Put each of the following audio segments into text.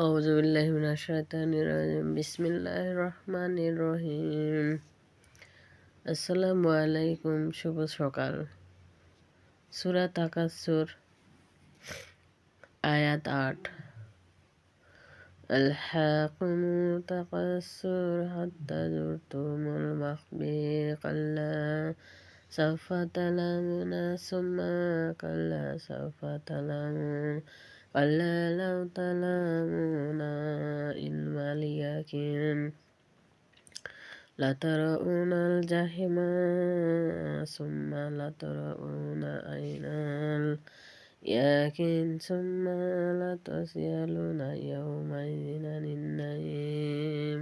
أعوذ بالله من الشيطان الرجيم بسم الله الرحمن الرحيم আসসালামু আলাইকুম শুভ সকাল সুরা তাকাসুর আয়াত আট ألحاكم تقصر حتى زرتم المقبر كلا سوف تعلمون ثم كلا سوف تعلمون كلا لو تعلمون علم اليقين لترون الجحيم ثم لترون أين اليقين ثم لتسألون يومئذ عن النعيم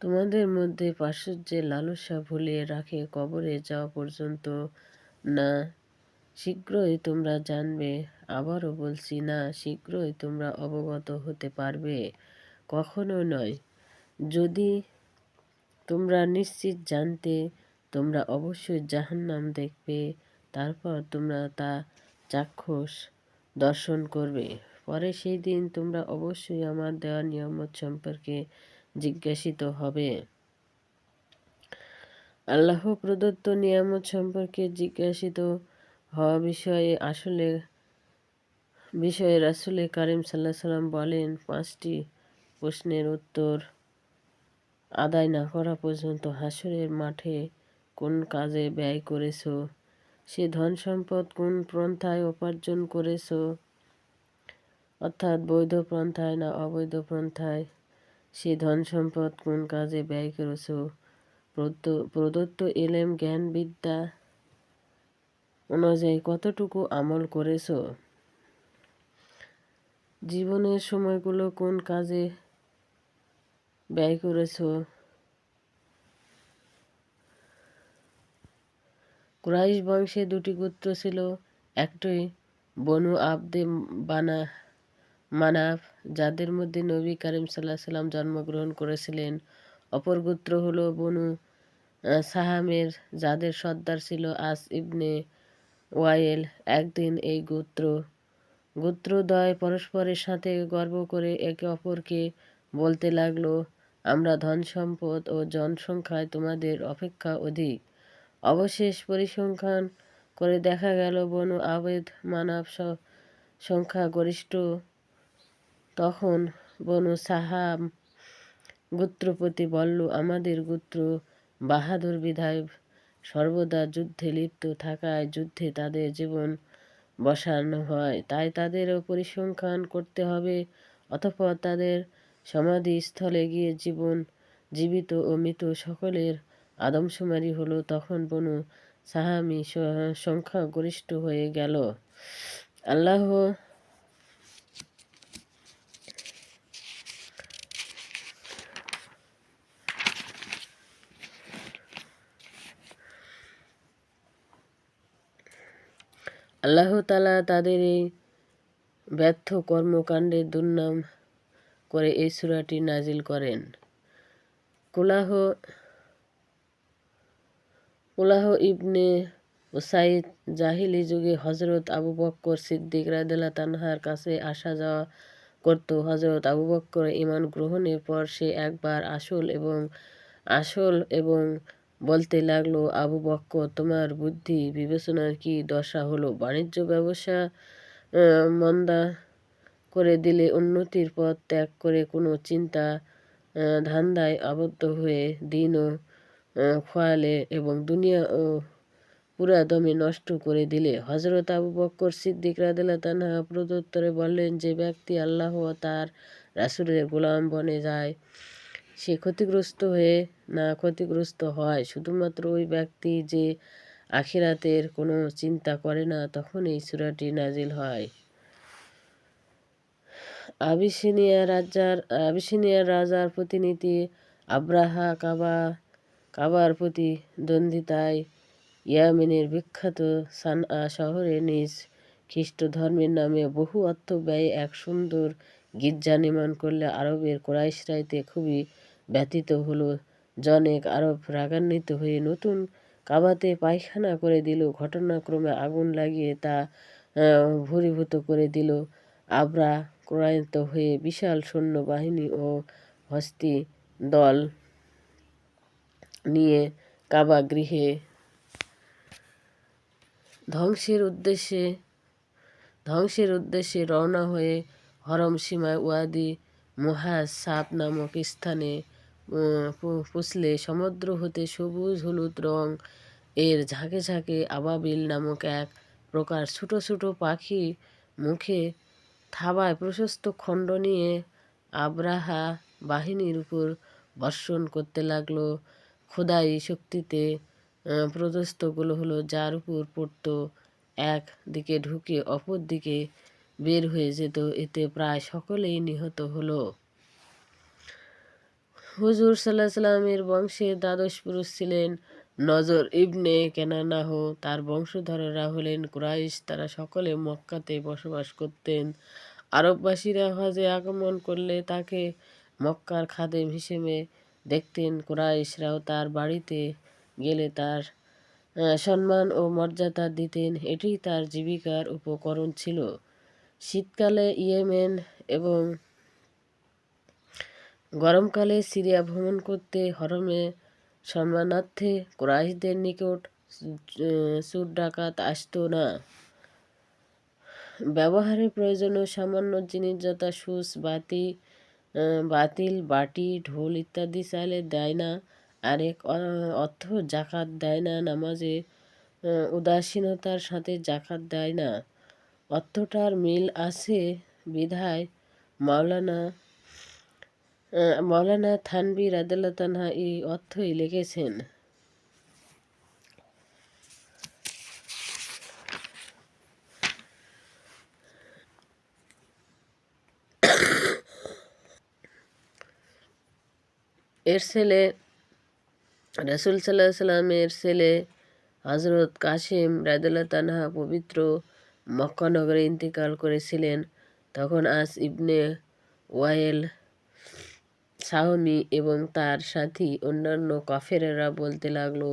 তোমাদের মধ্যে প্রাচুর্যের লালসা ভুলিয়ে রাখে কবরে যাওয়া পর্যন্ত না শীঘ্রই তোমরা জানবে, আবারও বলছি না, শীঘ্রই তোমরা অবগত হতে পারবে। কখনো নয়। যদি তোমরা নিশ্চিত জানতে, তোমরা অবশ্যই জাহান্নাম দেখবে, তারপর তোমরা তা চাক্ষুষ দর্শন করবে। পরে সেই দিন তোমরা অবশ্যই আমার দেওয়া নিয়ামত সম্পর্কে জিজ্ঞাসিত হবে। আল্লাহ প্রদত্ত নিয়ামত সম্পর্কে জিজ্ঞাসিত হওয়া বিষয়ে আসলে, বিষয়ে রাসুলে কারিম সাল্লাহ সাল্লাম বলেন, পাঁচটি প্রশ্নের উত্তর আদায় না করা পর্যন্ত হাসরের মাঠে কোন কাজে ব্যয় করেছ? সে ধন সম্পদ কোন পন্থায় উপার্জন করেছ? অর্থাৎ বৈধ পন্থায় না অবৈধ পন্থায় সে ধন সম্পদ কোন কাজে ব্যয় করেছ? প্রদত্ত এলেম জ্ঞান বিদ্যা অনুযায়ী কতটুকু আমল করেছ? জীবনের সময়গুলো কোন কাজে ব্যয় করেছ? কুরাইশ বংশে দুটি গোত্র ছিল, একটি বনু আবদে বানা, মানাফ, যাদের মধ্যে নবী করিম সাল্লাহ সাল্লাম জন্মগ্রহণ করেছিলেন। অপর গোত্র হল বনু সাহামের, যাদের সর্দার ছিল আস ইবনে ওয়াইল একদিন এই গোত্র গোত্রদয় পরস্পরের সাথে গর্ব করে একে অপরকে বলতে লাগল, আমরা ধন সম্পদ ও জনসংখ্যায় তোমাদের অপেক্ষা অধিক অবশেষ পরিসংখ্যান করে দেখা গেল, বনু, আবেদ, মানব সংখ্যা গরিষ্ঠ। তখন বনু সাহাব গোত্রপতি বলল, আমাদের গোত্র বাহাদুর বিধায় সর্বদা যুদ্ধে লিপ্ত থাকায় যুদ্ধে তাদের জীবন বসানো হয়। তাই তাদেরও পরিসংখ্যান করতে হবে, অতঃপর তাদের সমাধিস্থলে গিয়ে জীবন জীবিত ও মৃত সকলের আদমশুমারি হলো তখন বনু সাহামি সংখ্যা গরিষ্ঠ হয়ে গেল। আল্লাহ আল্লাহ তালা তাদের এই ব্যর্থ কর্মকাণ্ডের দুর্নাম করে এই সুরাটি নাজিল করেন। কোলাহ কোলাহ ইবনে ওসাইদ জাহিলি যুগে হজরত আবু বক্কর সিদ্দিক রাদেলা তানহার কাছে আসা যাওয়া করত। হজরত আবু বক্কর ইমান গ্রহণের পর সে একবার আসল এবং আসল এবং বলতে লাগল, আবু বক্কর, তোমার বুদ্ধি বিবেচনার কি দশা হলো? বাণিজ্য ব্যবসা মন্দা করে দিলে উন্নতির পথ ত্যাগ করে কোনো চিন্তা ধান্দায় আবদ্ধ হয়ে দিনও খোয়ালে এবং দুনিয়া ও পুরা দমে নষ্ট করে দিলে। হজরত আবু বক্কর সিদ্দিক রাদিল্লা তানহা প্রদুত্তরে বললেন, যে ব্যক্তি আল্লাহ তার রাসুলের গোলাম বনে যায় সে ক্ষতিগ্রস্ত হয়ে না ক্ষতিগ্রস্ত হয়। শুধুমাত্র ওই ব্যক্তি যে আখিরাতের কোনো চিন্তা করে না, তখন এই সুরাটি নাজিল হয়। আবিসিনিয়া রাজার আবিসিনিয়া রাজার প্রতিনিধি আব্রাহা কাবা, কাবার প্রতিদ্বন্দ্বিতায় ইয়ামেনের বিখ্যাত সানআ শহরে নিজ খ্রিস্ট ধর্মের নামে বহু অর্থ ব্যয়ে এক সুন্দর গির্জা নির্মাণ করলে আরবের কোরাইশরাইতে খুবই ব্যতীত হলো। জনেক আরব রাগান্বিত হয়ে নতুন কাবাতে পায়খানা করে দিল। ঘটনাক্রমে আগুন লাগিয়ে তা ভূরীভূত করে দিল। আবরা ক্রান্ত হয়ে বিশাল সৈন্যবাহিনী ও হস্তি দল নিয়ে কাবা গৃহে ধ্বংসের উদ্দেশ্যে ধ্বংসের উদ্দেশ্যে রওনা হয়ে হরম সীমায় ওয়াদি মুহাজ সাপ নামক স্থানে পুষলে সমুদ্র হতে সবুজ হলুদ রং। এর ঝাঁকে ঝাঁকে আবাবিল নামক এক প্রকার ছোটো ছোটো পাখি মুখে থাবায় প্রশস্ত খণ্ড নিয়ে আব্রাহা বাহিনীর উপর বর্ষণ করতে লাগল। খোদাই শক্তিতে প্রদস্তগুলো হলো যার উপর পড়ত এক দিকে ঢুকে অপর দিকে বের হয়ে যেত। এতে প্রায় সকলেই নিহত হলো। হুজুর সাল্লাহ সাল্লামের বংশে দ্বাদশ পুরুষ ছিলেন নজর ইবনে কেনানাহ। তার বংশধরেরা হলেন কুরাইশ। তারা সকলে মক্কাতে বসবাস করতেন। আরববাসীরা হজে আগমন করলে তাকে মক্কার খাদেম হিসেবে দেখতেন। কুরাইশরাও তার বাড়িতে গেলে তার সম্মান ও মর্যাদা দিতেন। এটি তার জীবিকার উপকরণ ছিল। শীতকালে ইয়েমেন এবং গরমকালে সিরিয়া ভ্রমণ করতে হরমে সম্মানার্থে কুরাইশদের নিকট চুর ডাকাত আসত না। ব্যবহারের প্রয়োজনীয় সামান্য জিনিস যথা সুস বাতি বাতিল, বাটি, ঢোল ইত্যাদি চাইলে দেয় না। আরেক অর্থ জাকাত দেয় না। নামাজে উদাসীনতার সাথে জাকাত দেয় না। অর্থটার মিল আছে বিধায় মাওলানা মৌলানা থানবি রাদিল্লা তানহা এই অর্থই লিখেছেন। এর ছেলে রসুল সাল্লাহ সাল্লামের ছেলে হজরত কাশিম রাদুল্লাহ তানহা পবিত্র মক্কানগরে ইন্তেকাল করেছিলেন। তখন আস ইবনে ওয়াইল সাহমি এবং তার সাথী অন্যান্য কফেরেরা বলতে লাগল,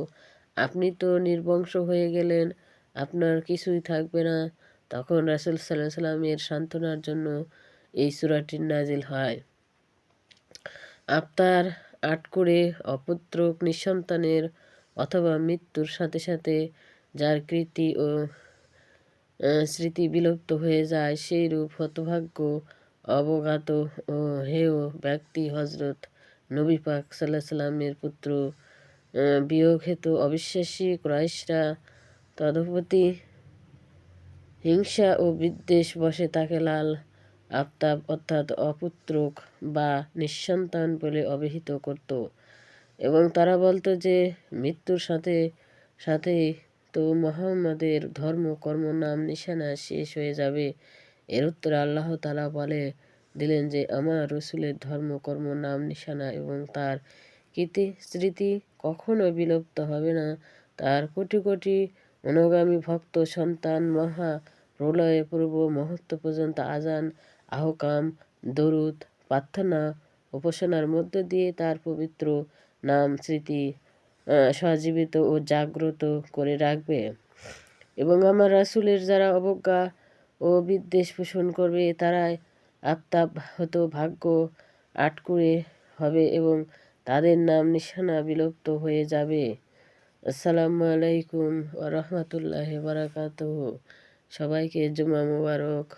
আপনি তো নির্বংশ হয়ে গেলেন, আপনার কিছুই থাকবে না। তখন রাসুল সাল্লাহ সাল্লামের সান্ত্বনার জন্য এই সুরাটির নাজিল হয়। আপনার আট করে অপুত্রক নিঃসন্তানের অথবা মৃত্যুর সাথে সাথে যার কৃতি ও স্মৃতি বিলুপ্ত হয়ে যায় সেই রূপ হতভাগ্য অবগাত হেয় ব্যক্তি হজরত নবী পাক সাল্লাহ সাল্লামের পুত্র বিয়োগ হেতু অবিশ্বাসী ক্রাইশরা তদপতি হিংসা ও বিদ্বেষ বসে তাকে লাল আফতাব অর্থাৎ অপুত্রক বা নিঃসন্তান বলে অভিহিত করত। এবং তারা বলতো যে, মৃত্যুর সাথে সাথেই তো মোহাম্মদের ধর্ম কর্ম নাম নিশানা শেষ হয়ে যাবে। এর উত্তরে আল্লাহ তালা বলে, দিলেন যে, আমার রসুলের ধর্ম, কর্ম, নাম, নিশানা এবং তার কীর্তি স্মৃতি কখনো বিলুপ্ত হবে না। তার কোটি কোটি অনুগামী ভক্ত, সন্তান, মহা প্রলয়ে পূর্ব মুহূর্ত পর্যন্ত আজান আহকাম, দরুদ, প্রার্থনা, উপাসনার মধ্য দিয়ে তার পবিত্র নাম, স্মৃতি সজীবিত ও জাগ্রত করে রাখবে। এবং আমার রাসুলের যারা অবজ্ঞা ও বিদ্বেষ পোষণ করবে তারাই আফতাব হতো ভাগ্য আটকুড়ে হবে এবং তাদের নাম নিশানা বিলুপ্ত হয়ে যাবে। আসসালামু আলাইকুম রহমতুল্লাহ বারাকাত সবাইকে জুমা মুবারক।